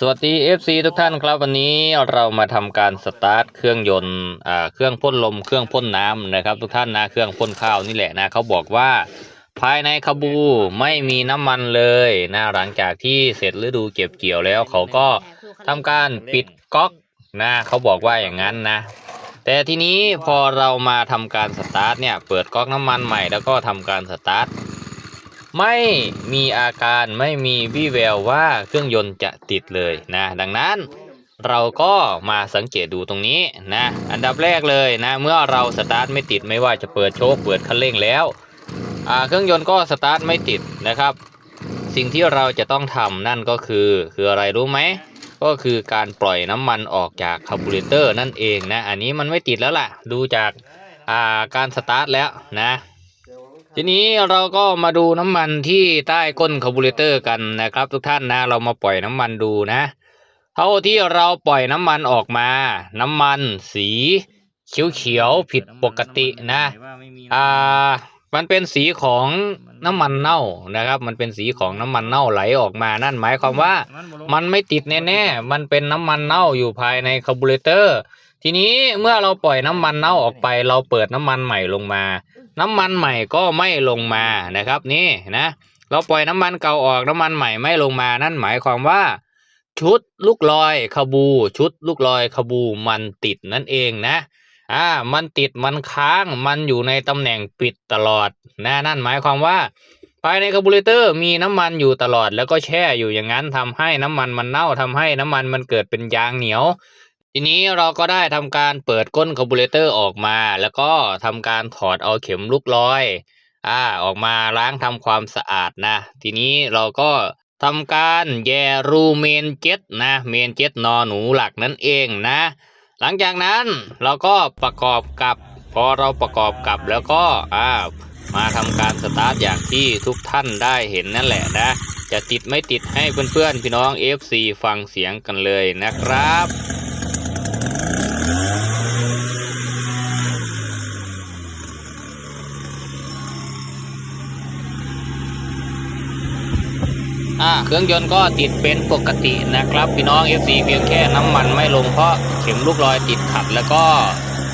สวัสดี FC ทุกท่านครับวันนี้เรามาทำการสตาร์ทเครื่องยนต์อ่าเครื่องพ่นลมเครื่องพ่นน้ำนะครับ ทุกท่านนะเครื่องพ่นข้าวนี่แหละนะเขาบอกว่า ภายในขบูไม่มีน้ำมันเลยนะหลังจากที่เสร็จฤดูเก็บเกี่ยวแล้ว เขาก็ทำการปิดก๊อกนะเขาบอกว่าอย่างนั้นนะ แต่ทีนี้พอเรามาทำการสตาร์ทเนี่ยเปิดก๊อกน้ำมันใหม่แล้วก็ทำการสตาร์ท ไม่มีอาการไม่มีวี่แววว่าเครื่องยนต์จะติดเลยนะ ดังนั้นเราก็มาสังเกตดูตรงนี้นะ อันดับแรกเลยนะ เมื่อเราสตาร์ทไม่ติดไม่ว่าจะเปิดโชคเปิดคันเร่งแล้วเครื่องยนต์ก็สตาร์ทไม่ติดนะครับ สิ่งที่เราจะต้องทำนั่นก็คือ คืออะไรรู้ไหมก็คือการปล่อยน้ำมันออกจากคาร์บูเรเตอร์นั่นเองนะ อันนี้มันไม่ติดแล้วล่ะ ดูจากาการสตาร์ทแล้วนะ ทีนี้เราก็มาดูน้ำมันที่ใต้ก้นคาร์บูเรเตอร์กันนะครับ ทุกท่านนะ เรามาปล่อยน้ำมันดูนะเท่าที่เราปล่อยน้ำมันออกมา น้ำมันสีเขียวๆผิดปกตินะอ่ามันเป็นสีของน้ำมันเน่านะครับ มันเป็นสีของน้ำมันเน่าไหลออกมานั่นหมายความว่า มันไม่ติดแน่ๆมันเป็นน้ำมันเน่าอยู่ภายในคาร์บูเรเตอร์ ทีนี้เมื่อเราปล่อยน้ำมันเน่าออกไป เราเปิดน้ำมันใหม่ลงมา น้ำมันใหม่ก็ไม่ลงมานะครับนี่นะเราปล่อยน้ำมันเก่าออกน้ำมันใหม่ไม่ลงมานั่นหมายความว่า ชุดลูกลอยขบู ชุดลูกลอยขบูมันติดนั่นเองนะอ่ามันติดมันค้างมันอยู่ในตำแหน่งปิดตลอดนะนั่นหมายความว่า ภายในคาร์บูเรเตอร์มีน้ำมันอยู่ตลอด แล้วก็แช่อยู่อย่างนั้นทำให้น้ำมันมันเน่าทำให้น้ำมันมันเกิดเป็นยางเหนียว ทีนี้เราก็ได้ทำการเปิดก้นคาร์บูเรเตอร์ออกมา แล้วก็ทำการถอดเอาเข็มลูกลอยอ่าออกมาล้างทำความสะอาดนะ ทีนี้เราก็ทำการแยรูเมนเจ็ตนะเมนเจ็ตนอหนูหลักนั่นเองนะ หลังจากนั้นเราก็ประกอบกับ พอเราประกอบกับแล้วก็อ่ามาทำการสตาร์ทอย่างที่ทุกท่านได้เห็นนั่นแหละนะ จะติดไม่ติดให้เพื่อนๆพี่น้อง FC ฟังเสียงกันเลยนะครับ อ่าเครื่องยนต์ก็ติดเป็นปกตินะครับ พี่น้อง FC เพียงแค่น้ำมันไม่ลงเพราะเข็มลูกลอยติดขัดแล้วก็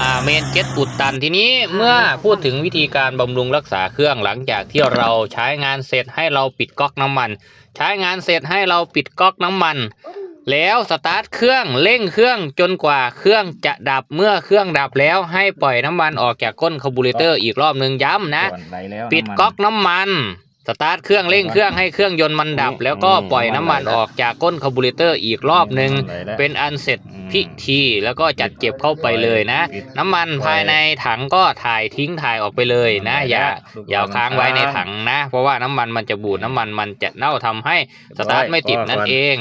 อ่าเมนเจ็ตอุดตันทีนี้เมื่อพูดถึงวิธีการบำรุงรักษาเครื่องหลังจากที่เราใช้งานเสร็จให้เราปิดก๊อกน้ำมัน ใช้งานเสร็จให้เราปิดก๊อกน้ำมัน แล้วสตาร์ทเครื่องเร่งเครื่องจนกว่าเครื่องจะดับเมื่อเครื่องดับแล้วให้ปล่อยน้ำมันออกจากก้นคาร์บูเรเตอร์อีกรอบหนึ่งย้ำนะ ปิดก๊อกน้ำมัน สตาร์ทเครื่องเร่งเครื่องให้เครื่องยนต์มันดับ แล้วก็ปล่อยน้ำมันออกจากก้นคาร์บูเรเตอร์อีกรอบหนึ่งเป็นอันเสร็จพิธีแล้วก็จัดเก็บเข้าไปเลยนะ น้ำมันภายในถังก็ถ่ายทิ้งถ่ายออกไปเลยนะ อย่าอย่าเอาค้างไว้ในถังนะ เพราะว่าน้ำมันมันจะบูดน้ำมันมันจะเน่าทำให้สตาร์ทไม่ติดนั่นเอง